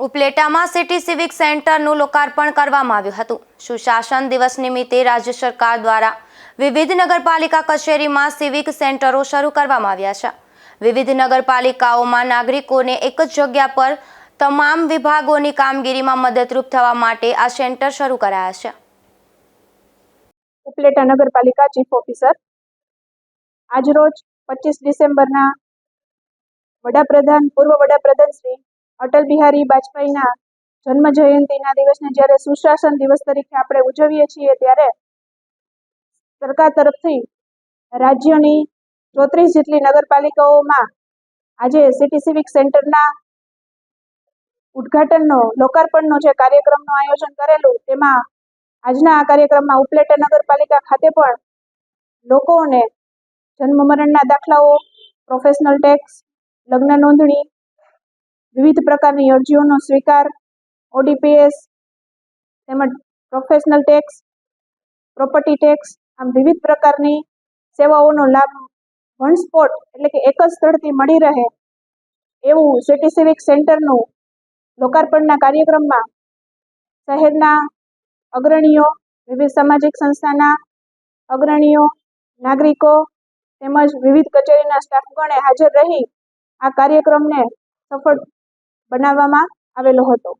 ઉપલેટામાં city civic સેન્ટરનું લોકાર્પણ કરવામાં આવ્યું હતું. સુશાસન દિવસ નિમિત્તે રાજ્ય સરકાર દ્વારા વિવિધ નગરપાલિકા કચેરીમાં સિવિક સેન્ટરો શરૂ કરવામાં આવ્યા છે. વિવિધ નગરપાલિકાઓમાં નાગરિકોને એક જ જગ્યા પર તમામ વિભાગોની કામગીરીમાં મદદરૂપ થવા માટે આ સેન્ટર શરૂ કરાયા છે. ઉપલેટા નગરપાલિકા ચીફ ઓફિસર આજરોજ પચીસ ડિસેમ્બરના વડાપ્રધાન, પૂર્વ વડાપ્રધાન શ્રી અટલ બિહારી વાજપેયીના જન્મ જયંતિના દિવસને જ્યારે સુશાસન દિવસ તરીકે આપણે ઉજવીએ છીએ ત્યારે સરકાર તરફથી રાજ્યની ચોત્રીસ જેટલી નગરપાલિકાઓમાં આજે સિટી સિવિક સેન્ટરના ઉદ્ઘાટનનો, લોકાર્પણનો જે કાર્યક્રમનું આયોજન કરેલું, તેમાં આજના આ કાર્યક્રમમાં ઉપલેટા નગરપાલિકા ખાતે પણ લોકોને જન્મ મરણના દાખલાઓ પ્રોફેશનલ ટેક્સ લગ્ન નોંધણી વિવિધ પ્રકારની અરજીઓનો સ્વીકાર ઓડીપીએસ તેમજ પ્રોફેશનલ ટેક્સ પ્રોપર્ટી ટેક્સ આમ વિવિધ પ્રકારની સેવાઓનો લાભ વન સ્પોટ એટલે કે એક જ સ્થળથી મળી રહે એવું સિટી સિવિક સેન્ટરનું લોકાર્પણના કાર્યક્રમમાં શહેરના અગ્રણીઓ, વિવિધ સામાજિક સંસ્થાના અગ્રણીઓ, નાગરિકો તેમજ વિવિધ કચેરીના સ્ટાફગણે હાજર રહી આ કાર્યક્રમને સફળ બનાવવામાં આવેલો હતો.